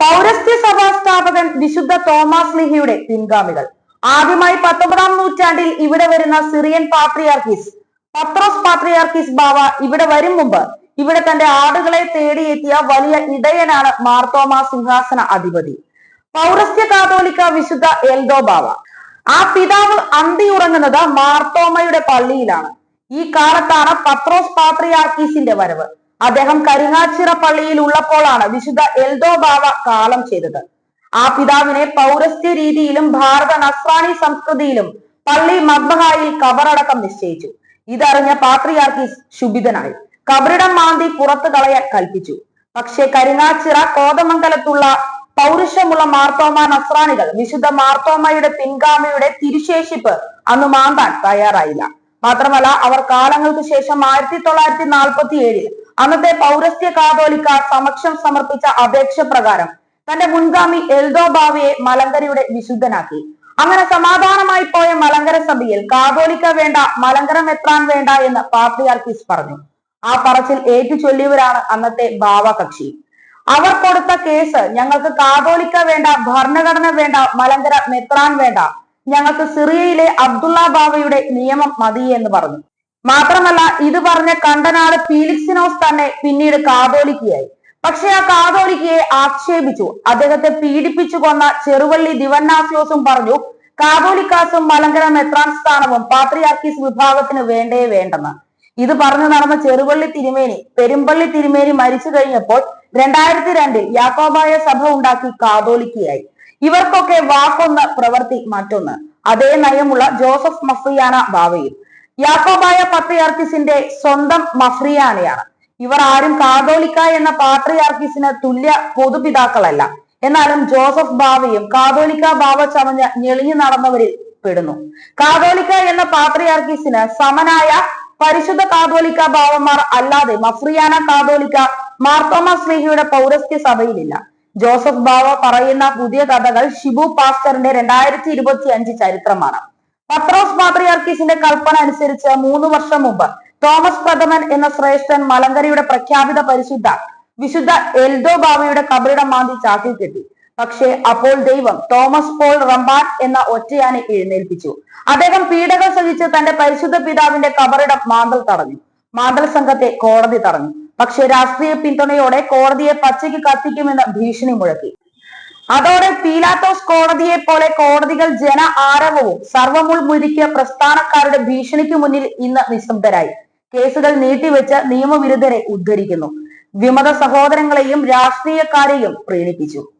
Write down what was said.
പൗരസ്ത്യ സഭാ സ്ഥാപകൻ വിശുദ്ധ തോമസ് ലിഹിയുടെ പിൻഗാമികൾ. ആദ്യമായി പത്തൊമ്പതാം നൂറ്റാണ്ടിൽ ഇവിടെ വരുന്ന സിറിയൻ പാത്രിയാർക്കിസ് പത്രോസ് പാത്രിയാർക്കിസ് ബാവ ഇവിടെ വരും മുമ്പ് ഇവിടെ തന്റെ ആടുകളെ തേടിയെത്തിയ വലിയ ഇടയനാണ് മാർത്തോമ സിംഹാസന അധിപതി. പൗരസ്ത്യ കാതോലിക്ക വിശുദ്ധ എൽദോ ബാവ. ആ പിതാവ് അന്തിയുറങ്ങുന്നത് മാർത്തോമയുടെ പള്ളിയിലാണ്. ഈ കാലത്താണ് പത്രോസ് പാത്രിയാർക്കീസിന്റെ വരവ്. അദ്ദേഹം കരിങ്ങാച്ചിറ പള്ളിയിൽ ഉള്ളപ്പോഴാണ് വിശുദ്ധ എൽദോ ബാവ കാലം ചെയ്തത്. ആ പിതാവിനെ പൗരസ്ത്യ രീതിയിലും ഭാരത നസ്രാണി സംസ്കൃതിയിലും പള്ളി മദ്ബഹായിൽ കബറടക്കം നിശ്ചയിച്ചു. ഇതറിഞ്ഞ പാത്രിയാർക്കീസ് ശുഭിതനായി. കബറിടം മാന്തി പുറത്തു കളയാൻ കൽപ്പിച്ചു. പക്ഷേ കരിങ്ങാച്ചിറ കോതമംഗലത്തുള്ള പൗരുഷമുള്ള മാർത്തോമ നസ്രാണികൾ വിശുദ്ധ മാർത്തോമയുടെ പിൻഗാമിയുടെ തിരുശേഷിപ്പ് അന്ന് മാന്താൻ തയ്യാറായില്ല. മാത്രമല്ല അവർ കാലങ്ങൾക്ക് ശേഷം ആയിരത്തി തൊള്ളായിരത്തി നാൽപ്പത്തി ഏഴിൽ അന്നത്തെ പൗരസ്ത്യ കാതോലിക്ക സമക്ഷം സമർപ്പിച്ച അപേക്ഷ പ്രകാരം തന്റെ മുൻഗാമി എൽദോ ബാവയെ മലങ്കരയുടെ വിശുദ്ധനാക്കി. അങ്ങനെ സമാധാനമായി പോയ മലങ്കര സഭയിൽ കാതോലിക്ക വേണ്ട മലങ്കര മെത്രാൻ വേണ്ട എന്ന് പാത്രിയാർക്കീസ് പറഞ്ഞു. ആ പറച്ചിൽ ഏറ്റു ചൊല്ലിയവരാണ് അന്നത്തെ ബാവ കക്ഷി. അവർ കൊടുത്ത കേസ് ഞങ്ങൾക്ക് കാതോലിക്ക വേണ്ട ഭരണഘടന വേണ്ട മലങ്കര മെത്രാൻ വേണ്ട ഞങ്ങൾക്ക് സിറിയയിലെ അബ്ദുള്ള ബാവയുടെ നിയമം മതി എന്ന് പറഞ്ഞു. മാത്രമല്ല ഇത് പറഞ്ഞ കണ്ടനാട് ഫീലിക്സിനോസ് തന്നെ പിന്നീട് കാതോലിക്കയായി. പക്ഷെ ആ കാതോലിക്കയെ ആക്ഷേപിച്ചു. അദ്ദേഹത്തെ പീഡിപ്പിച്ചു കൊന്ന ചെറുവള്ളി ദിവന്നാസ്യോസും പറഞ്ഞു കാതോലിക്കാസും മലങ്കര മെത്രാൻ സ്ഥാനവും പാത്രിയാർക്കീസ് വിഭാഗത്തിന് വേണ്ടേ വേണ്ടെന്ന്. ഇത് പറഞ്ഞു നടന്ന ചെറുവള്ളി തിരുമേനി പെരുമ്പള്ളി തിരുമേനി മരിച്ചു കഴിഞ്ഞപ്പോൾ രണ്ടായിരത്തി രണ്ടിൽ യാക്കോബായ സഭ ഉണ്ടാക്കി കാതോലിക്കയായി. ഇവർക്കൊക്കെ വാക്കൊന്ന് പ്രവൃത്തി മറ്റൊന്ന്. അതേ നയമുള്ള ജോസഫ് മഫ്രിയാന ബാവയും യാക്കോബായ പത്രിയാർക്കിസിന്റെ സ്വന്തം മഫ്രിയാനയാണ്. ഇവർ ആരും കാതോലിക്ക എന്ന പാട്രിയാർക്കിസിന് തുല്യ പൊതുപിതാക്കളല്ല. എന്നാലും ജോസഫ് ബാവയും കാതോലിക്ക ബാവ ചമഞ്ഞ് ഞെളിഞ്ഞു നടന്നവരിൽ പെടുന്നു. കാതോലിക്ക എന്ന പാത്രിയാർക്കിസിന് സമനായ പരിശുദ്ധ കാതോലിക്ക ബാവന്മാർ അല്ലാതെ മഫ്രിയാന കാതോലിക്ക മാർത്തോമ സ്നേഹിയുടെ പൗരസ്ത്യ സഭയിലില്ല. ജോസഫ് ബാവ പറയുന്ന പുതിയ കഥകൾ ഷിബു പാസ്റ്ററിന്റെ രണ്ടായിരത്തി ഇരുപത്തി അഞ്ച് ചരിത്രമാണ്. പത്രോസ് പാത്രിയാർക്കീസിന്റെ കൽപ്പന അനുസരിച്ച് മൂന്ന് വർഷം മുമ്പ് തോമസ് പ്രഥമൻ എന്ന ശ്രേഷ്ഠൻ മലങ്കരയുടെ പ്രഖ്യാപിത പരിശുദ്ധ വിശുദ്ധ എൽദോ ബാബയുടെ കബറിടം മാന്തി ചാക്കി കെട്ടി. പക്ഷേ അപ്പോൾ ദൈവം തോമസ് പോൾ റംബാൻ എന്ന ഒറ്റയാനെ എഴുന്നേൽപ്പിച്ചു. അദ്ദേഹം പീഡകൾ സഹിച്ച് തന്റെ പരിശുദ്ധ പിതാവിന്റെ കബറിടം മാന്തൽ തടഞ്ഞു. മാന്തൽ സംഘത്തെ കോടതി തടഞ്ഞു. പക്ഷെ രാഷ്ട്രീയ പിന്തുണയോടെ കോടതിയെ പച്ചയ്ക്ക് കത്തിക്കുമെന്ന് ഭീഷണി മുഴക്കി. അതോടെ പീലാത്തോസ് കോടതിയെ പോലെ കോടതികൾ ജന ആരവവും സർവമുൾ മുരുക്കിയ പ്രസ്ഥാനക്കാരുടെ ഭീഷണിക്ക് മുന്നിൽ ഇന്ന് നിശബ്ദരായി. കേസുകൾ നീട്ടിവെച്ച് നിയമവിരുദ്ധരെ ഉദ്ധരിക്കുന്നു. വിമത സഹോദരങ്ങളെയും രാഷ്ട്രീയക്കാരെയും പ്രീണിപ്പിച്ചു.